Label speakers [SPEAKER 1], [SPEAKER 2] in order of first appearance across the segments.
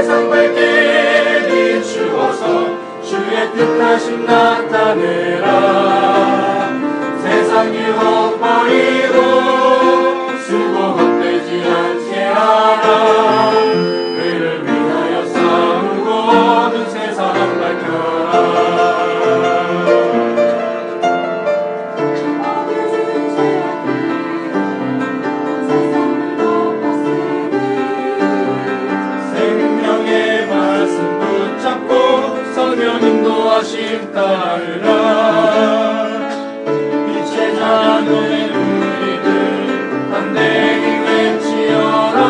[SPEAKER 1] 세상 밝게
[SPEAKER 2] 비추어서
[SPEAKER 1] 주의 뜻하심 나타내라. 성령 인도하심 따르라 빛의 자녀의 우리들 담대히 외치어라.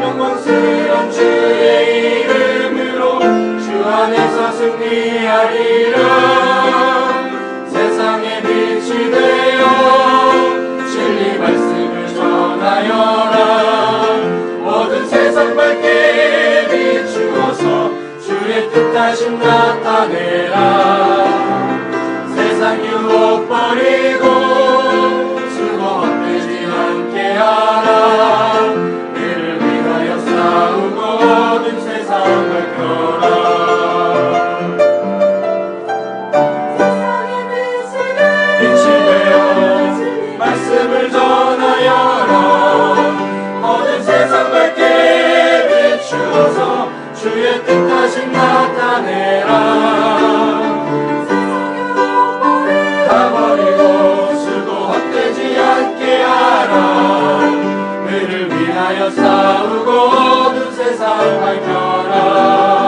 [SPEAKER 1] 영광스러운 주의 이름으로 주 안에서 승리하리라. 세상의 빛이 되 뜻하심 나타내라. 세상 유혹 버리고 수고 헛되지 않게 하라. 그를 위하여 싸우고 어두운 세상 밝혀라.
[SPEAKER 2] 세상의 빛이
[SPEAKER 1] 되어 말씀을 전하여라. 모든 세상 밝게 비추어서 주의 뜻하심 나타내라. 다 버리고 수고 헛되지 않게 하라. 그를 위하여 싸우고 어두운 세상 밝혀라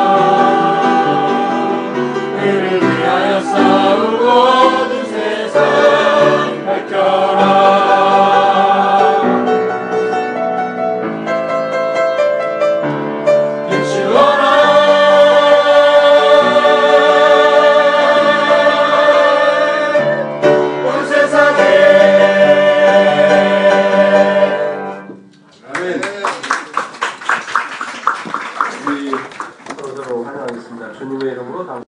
[SPEAKER 1] 주님의 이름으로 당.